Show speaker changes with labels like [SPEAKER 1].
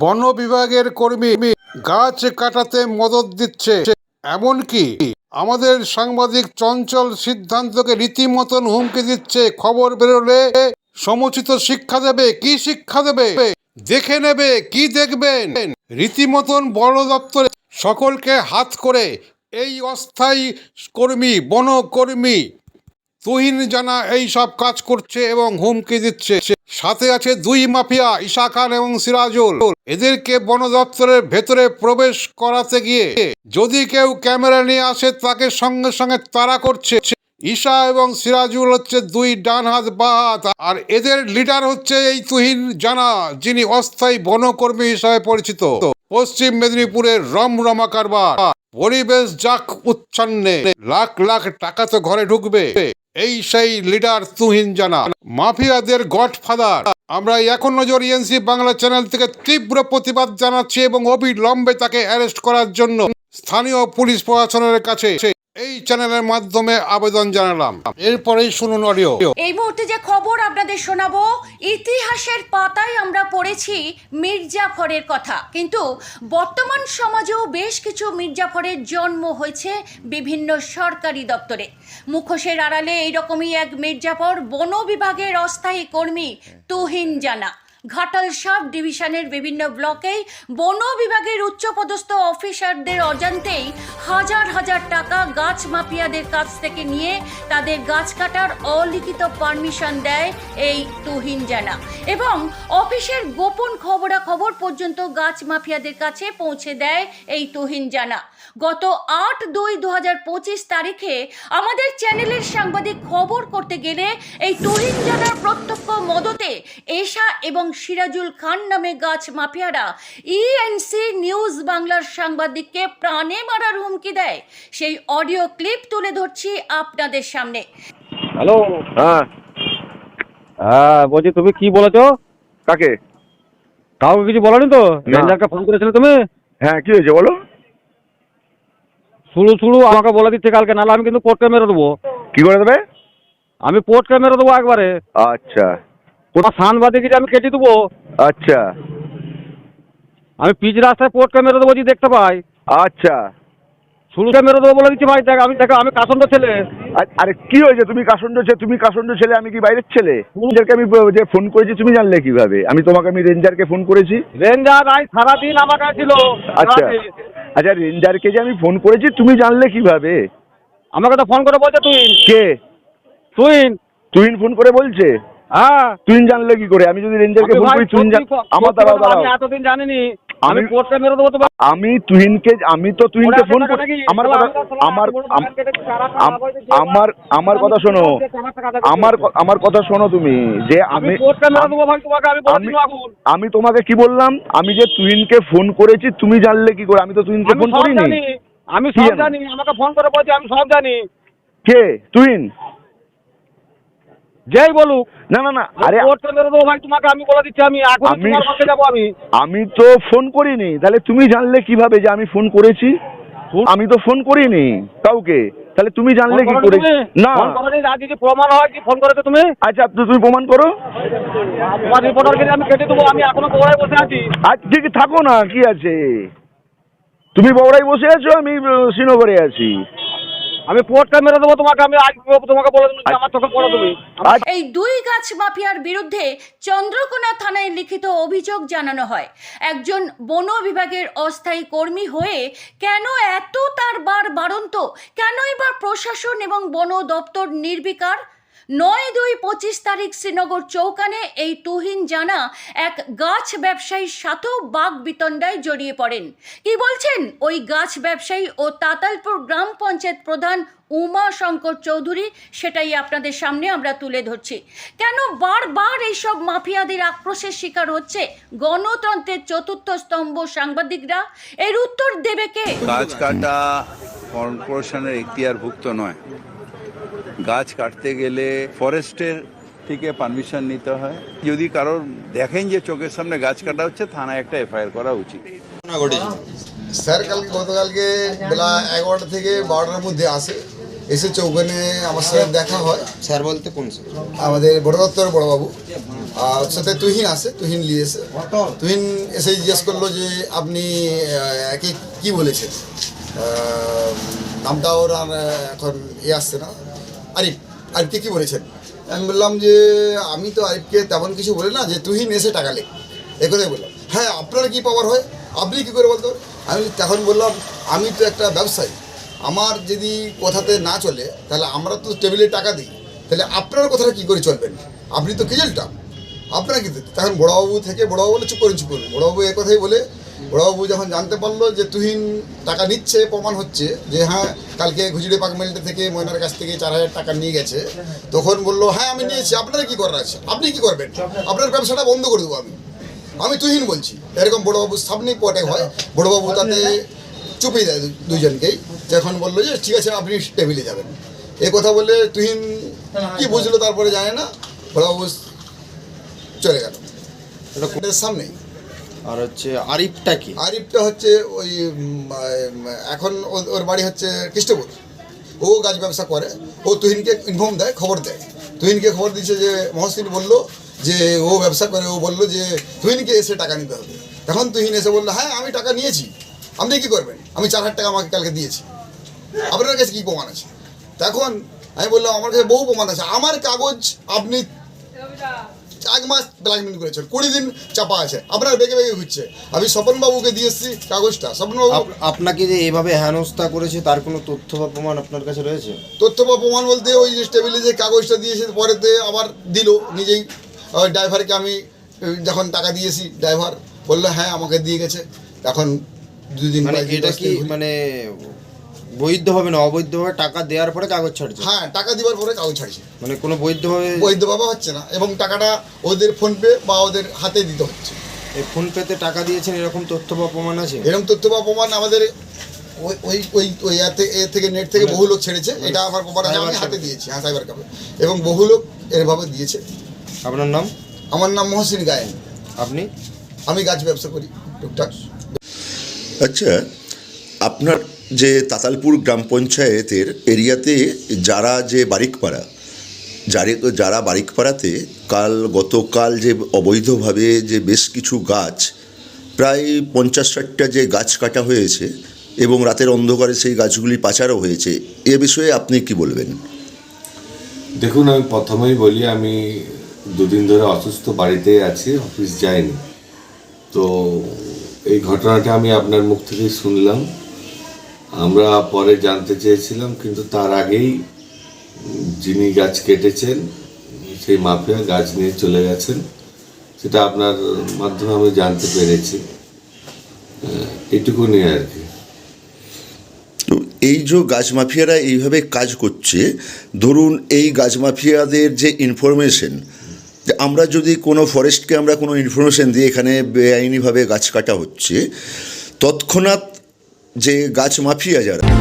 [SPEAKER 1] বন বিভাগের কর্মী গাছ কাটাতে মদত দিচ্ছে। এমনকি আমাদের সাংবাদিক চঞ্চল সিদ্ধান্তকে রীতিমতন হুমকি দিচ্ছে। খবর বেরোলে সমুচিত শিক্ষা দেবে, কি শিক্ষা দেবে? দেখে নেবে, কি দেখবেন? রীতিমতন বন দপ্তরে সকলকে হাত করে এই অস্থায়ী কর্মী, বনকর্মী তুহিন জানা এই সব কাজ করছে এবং হুমকি দিচ্ছে। সাথে আছে দুই মাফিয়া, ঈশা খান এবং সিরাজুল। এদেরকে বন দপ্তরের ভেতরে প্রবেশ করাতে গিয়ে যদি কেউ ক্যামেরা নিয়ে আসে, তাকে সঙ্গে সঙ্গে তাড়া করছে। ঈশা এবং সিরাজুল হচ্ছে দুই ডান হাত বা হাত আর এদের লিডার হচ্ছে এই তুহিন জানা, যিনি অস্থায়ী বনকর্মী হিসাবে পরিচিত। পশ্চিম মেদিনীপুরের রমরমা কারবার। পরিবেশ যাক উচ্ছন্নে। লাখ লাখ টাকা তো ঘরে ঢুকবে। এই সেই লিডার তুহিন জানা। মাফিয়াদের গডফাদার। আমরা এখন নজর ইএনসি বাংলা চ্যানেল থেকে তীব্র প্রতিবাদ জানাচ্ছি এবং অবিলম্বে তাকে অ্যারেস্ট করার জন্য স্থানীয় পুলিশ প্রশাসনের কাছে। এই চ্যানেলের মাধ্যমে আবেদন জানালাম। এরপরেই শুনুন অডিও
[SPEAKER 2] এই মুহূর্তে যে খবর আপনাদের শোনাবো, ইতিহাসের পাতায় আমরা পড়েছি মির্জাফরের কথা। কিন্তু বর্তমান সমাজেও বেশ কিছু মির্জাফরের জন্ম হয়েছে বিভিন্ন সরকারি দপ্তরে। মুখোশের আড়ালে এইরকমই এক মির্জাফর বন বিভাগের অস্থায়ী কর্মী তুহিন জানা। ঘাটাল সাব ডিভিশনের বিভিন্ন ব্লকেই বন বিভাগের উচ্চপদস্থ অফিসারদের অজান্তেই হাজার হাজার টাকা গাছ মাফিয়াদের কাছ থেকে নিয়ে তাদের গাছ কাটার অলিখিত পারমিশন দেয় এই তুহিন জানা। এবং অফিসের গোপন খবরাখবর পর্যন্ত গাছ মাফিয়াদের কাছে পৌঁছে দেয় এই তুহিন জানা। গত আট দুই দু হাজার পঁচিশ তারিখে আমাদের চ্যানেলের সাংবাদিক খবর করতে গেলে এই তুহিন জানার প্রত্যক্ষ মদতে এশা এবং সিরাজুল খান নামে গাছ মাফিয়ারা ইএনসি নিউজ বাংলার সাংবাদিককে প্রাণে মারার হুমকি দেয়। সেই অডিও ক্লিপ তুলে ধরছি আপনাদের সামনে।
[SPEAKER 3] হ্যালো?
[SPEAKER 4] হ্যাঁ।
[SPEAKER 3] হ্যাঁ বলছি তুমি কি বলেছ?
[SPEAKER 4] কাকে?
[SPEAKER 3] কাউকে কিছু বলনি তো? ম্যানেজারকে ফোন করেছিলে তুমি?
[SPEAKER 4] হ্যাঁ কি হয়েছে বলো?
[SPEAKER 3] শুরু শুরু আমাকে বলে দিচ্ছে কালকে নাহলে আমি কিন্তু পোর্টকে মেরে দেবো।
[SPEAKER 4] কি করে দেবে?
[SPEAKER 3] আমি পোর্টকে মেরে দেবো একবারে।
[SPEAKER 4] আচ্ছা।
[SPEAKER 3] কোথাও সাংবাদিক আমি কেটে দেবো।
[SPEAKER 4] আচ্ছা।
[SPEAKER 3] আমি পিচ রাস্তায় পোর্টকে মেরে দেবো যদি দেখতে পাই।
[SPEAKER 4] আচ্ছা।
[SPEAKER 3] শুরুতে মেরে দেবো বলে দিচ্ছি ভাই দেখ আমি দেখো আমি কাসন্দ ছেলে।
[SPEAKER 4] আরে কি হয়েছে? তুমি কাসন্ড ছেলে তুমি কাসন্ড ছেলে আমি কি বাইরের ছেলে? রেঞ্জারকে আমি যে ফোন করেছি তুমি জানলে কীভাবে? আমি তোমাকে আমি রেঞ্জারকে ফোন করেছি।
[SPEAKER 3] রেঞ্জার আই সারাদিন আমার কাছে ছিল।
[SPEAKER 4] আচ্ছা। আচ্ছা রেঞ্জারকে যে আমি ফোন করেছি তুমি জানলে কীভাবে?
[SPEAKER 3] আমাকে তো ফোন করে বলছে তুই
[SPEAKER 4] কে?
[SPEAKER 3] তুই
[SPEAKER 4] তুহিন ফোন করে বলছে?
[SPEAKER 3] হ্যাঁ।
[SPEAKER 4] তুই জানলে কি করে? আমি যদি রেঞ্জারকে ফোন করি তুই জান- আমার
[SPEAKER 3] দাদা। আমি এতদিন জানিনি। আমি মেরে দেবো তো
[SPEAKER 4] আমি তুহিনকে আমি তো তুহিনকে ফোন করি আমার কথা
[SPEAKER 3] আমার
[SPEAKER 4] আমার আমার কথা শোনো।
[SPEAKER 3] তোমাকে আমার
[SPEAKER 4] আমার কথা শোনো তুমি। যে
[SPEAKER 3] আমি
[SPEAKER 4] আমি
[SPEAKER 3] তোমাকে
[SPEAKER 4] কি বললাম? আমি যে তুহিনকে ফোন করেছি তুমি জানলে কি করে? আমি তো তুহিনকে ফোন করিনি।
[SPEAKER 3] আমি সব
[SPEAKER 4] জানি।
[SPEAKER 3] আমাকে ফোন করে বলছে আমি সব জানি।
[SPEAKER 4] কে? তুহিন?
[SPEAKER 3] যেই বলুক।
[SPEAKER 4] না না না আরে
[SPEAKER 3] পোর্টকে ভাই তোমাকে আমি বলে দিচ্ছি আমি
[SPEAKER 4] আমি-
[SPEAKER 3] যাব আমি।
[SPEAKER 4] আমি তো ফোন করিনি। তাহলে তুমি জানলে কীভাবে যে আমি ফোন করেছি? আমি তো ফোন করিনি কাউকে। তাহলে তুমি জানলে কি করে? না।
[SPEAKER 3] যদি প্রমাণ হয় কি ফোন করেছ তুমি?
[SPEAKER 4] আচ্ছা তুমি প্রমাণ করো।
[SPEAKER 3] তোমার রিপোর্টারকে আমি কেটে দেবো আমি এখনও কোড়ায় বসে আছি।
[SPEAKER 4] আজ ঠিক থাকো না কি আছে? তুমি বড়াই বসে আছো আমি শ্রীনগরে আছি।
[SPEAKER 3] আমি মেরে দেবো তোমাকে আমি আজ তোমাকে বলে দিচ্ছি আমার চোখে পড়ো তুমি।
[SPEAKER 2] এই দুই গাছ মাফিয়ার বিরুদ্ধে চন্দ্রকোনা থানায় লিখিত অভিযোগ জানানো হয়। একজন বন বিভাগের অস্থায়ী কর্মী হয়ে কেন এত তার বার বারন্ত কেনই বা প্রশাসন এবং বন দপ্তর নির্বিকার নয় দুই পঁচিশ তারিখ শ্রীনগর চৌকানে এই তুহিন জানা এক গাছ ব্যবসায়ীর সাথেও বাঘ বিতণ্ডায় জড়িয়ে পড়েন। কি বলছেন? ওই গাছ ব্যবসায়ী ও তাতালপুর গ্রাম পঞ্চায়েত প্রধান উমা শঙ্কর চৌধুরী, সেটাই আপনাদের সামনে আমরা তুলে ধরছি। কেন বারবার এইসব মাফিয়াদের আক্রোশের শিকার হচ্ছে গণতন্ত্রের চতুর্থ স্তম্ভ সাংবাদিকরা? এর উত্তর দেবে কে?
[SPEAKER 5] গাছ কাটা কর্পোরেশনের এখতিয়ারভুক্ত নয়। গাছ কাটতে গেলে ফরেস্টের থেকে পারমিশন নিতে হয়। যদি কারোর দেখেন যে চোখের সামনে গাছ কাটা হচ্ছে থানায় একটা এফআইআর করা উচিত।
[SPEAKER 6] স্যার কালকে গতকালকে বেলা এগারোটা থেকে বারোটার মধ্যে আসে। এসেছে ওখানে আমার সাথে দেখা হয়।
[SPEAKER 7] স্যার বলতে কোন
[SPEAKER 6] আমাদের বড় দত্তর বড়বাবু আর সাথে তুহিন আছে তুহিন নিয়ে এসে তুহিন এসে জিজ্ঞেস করল যে আপনি একে কি বলেছেন? নামটা ওর আর এখন এ আসছে না। আরিফ, আরিফকে কি বলেছেন? আমি বললাম যে, আমি তো আরিফকে তেমন কিছু বলি না যে, তুই এসে টাকা লেখ এ বললাম। হ্যাঁ আপনার কী পাওয়ার হয়? আপনি কী করে বলতে? আমি তখন বললাম, আমি তো একটা ব্যবসায়ী। আমার যদি কথাতে না চলে, তাহলে আমরা তো টেবিলে টাকা দিই। তাহলে আপনার কথাটা কী করে চলবেন? আপনি তো কেজেলটা আপনারা কি তখন বড়বাবু থেকে বড়বাবু বলে, চুপ করুন চুপ করুন। বড়বাবু এ কথাই বলে বড়বাবু যখন জানতে পারল যে তুহিন টাকা নিচ্ছে, প্রমাণ হচ্ছে যে হ্যাঁ কালকে ঘুচড়ে পাক মেলতে থেকে ময়নার কাছ থেকে চার হাজার টাকা নিয়ে গেছে। তখন বলল হ্যাঁ আমি নিয়েছি। আপনারা কি করার আছে? আপনি কি করবেন? আপনার ব্যবসাটা বন্ধ করে দেবো আমি। আমি তুহিন বলছি। এরকম বড়বাবুর সামনেই পটে হয়। বড়বাবু তাতে চুপিয়ে দেয় দুজনকেই। যখন বলল যে, ঠিক আছে, আপনি টেবিলে যাবেন। এ কথা বলে তুহিন কি বুঝলো তারপরে জানে না। বড়বাবু চলে গেল। এটা কোর্টের সামনেই।
[SPEAKER 7] আর হচ্ছে আরিফটা কি?
[SPEAKER 6] আরিফটা হচ্ছে ওই এখন ওর বাড়ি হচ্ছে কৃষ্ণপুর। ও গাছ ব্যবসা করে, ও তুহিনকে ইনফর্ম দেয়, খবর দেয়। তুহিনকে খবর দিচ্ছে যে মহসিন বলল যে, ও ব্যবসা করে, ও বলল যে, তুহিনকে এসে টাকা নিতে হবে। তখন তুহিন এসে বলল হ্যাঁ আমি টাকা নিয়েছি। আপনি কি করবেন? আমি চার হাজার টাকা আমাকে কালকে দিয়েছি। আপনার কাছে কী প্রমাণ আছে? তখন আমি বললাম, আমার কাছে বহু প্রমাণ আছে। আমার কাগজ আপনি এক মাস ব্ল্যাকমেল করেছেন কুড়ি দিন চাপা আছে আপনার বেগে বেগে ঘুরছে। আমি স্বপনবাবুকে দিয়ে এসেছি কাগজটা স্বপনবাবু
[SPEAKER 7] আপ- আপনাকে যে এইভাবে হেনস্থা করেছে তার কোনো তথ্য বা প্রমাণ আপনার কাছে রয়েছে?
[SPEAKER 6] তথ্য বা প্রমাণ বলতে ওই যে টেবিলে যে কাগজটা দিয়েছে পরেতে আবার দিল নিজেই। ড্রাইভারকে আমি যখন টাকা দিয়েছি ড্রাইভার বলল হ্যাঁ আমাকে দিয়ে গেছে। এখন দুদিন
[SPEAKER 7] মানে এটা কি মানে বৈধভাবে না অবৈধভাবে টাকা দেওয়ার পরে কাগজ ছাড়ছে?
[SPEAKER 6] হ্যাঁ টাকা দেওয়ার পরে কাগজ ছাড়ছে।
[SPEAKER 7] মানে কোনো বৈধভাবে
[SPEAKER 6] বৈধভাবে হচ্ছে না এবং টাকাটা ওদের ফোনপে বা ওদের হাতে দিতে হচ্ছে।
[SPEAKER 7] এই ফোন পেতে টাকা দিয়েছেন এরকম তথ্য বা প্রমাণ আছে?
[SPEAKER 6] এরকম তথ্য বা প্রমাণ আমাদের ওই ওই ওই ওই এর থেকে- থেকে নেট থেকে বহু লোক ছেড়েছে এটা আমার প্রমাণ আছে, আমি হাতে। দিয়েছি হ্যাঁ সাইবার ক্যাফে এবং বহু লোক এরভাবে দিয়েছে।
[SPEAKER 7] আপনার নাম?
[SPEAKER 6] আমার নাম মহসিন গায়েন।
[SPEAKER 7] আপনি?
[SPEAKER 6] আমি গাছ ব্যবসা করি টুকটাক।
[SPEAKER 8] আচ্ছা আপনার যে তাতালপুর গ্রাম পঞ্চায়েতের এরিয়াতে যারা যে বারিকপাড়া, যারে, যারা বারিকপাড়াতে কাল, গতকাল যে অবৈধভাবে যে বেশ কিছু গাছ, প্রায় পঞ্চাশ ষাটটা যে গাছ কাটা হয়েছে এবং রাতের অন্ধকারে সেই গাছগুলি পাচারও হয়েছে, এ বিষয়ে আপনি কি বলবেন?
[SPEAKER 9] দেখুন, আমি প্রথমেই বলি, আমি দুদিন ধরে অসুস্থ বাড়িতেই আছি, অফিস যাইনি। তো এই ঘটনাটা আমি আপনার মুখ থেকেই শুনলাম। আমরা পরে জানতে চেয়েছিলাম কিন্তু তার আগেই যিনি গাছ কেটেছেন সেই মাফিয়া গাছ নিয়ে চলে গেছেন। সেটা আপনার মাধ্যমে আমি জানতে পেরেছি। আহ, এটুকুনি আর কি।
[SPEAKER 8] এই যে গাছ মাফিয়ারা এইভাবে কাজ করছে ধরুন এই গাছ মাফিয়াদের যে ইনফরমেশন যে আমরা যদি কোনো ফরেস্টকে আমরা কোনো ইনফরমেশন দিই এখানে বেআইনিভাবে গাছ কাটা হচ্ছে তৎক্ষণাৎ যে গাছ মাফিয়া যারা।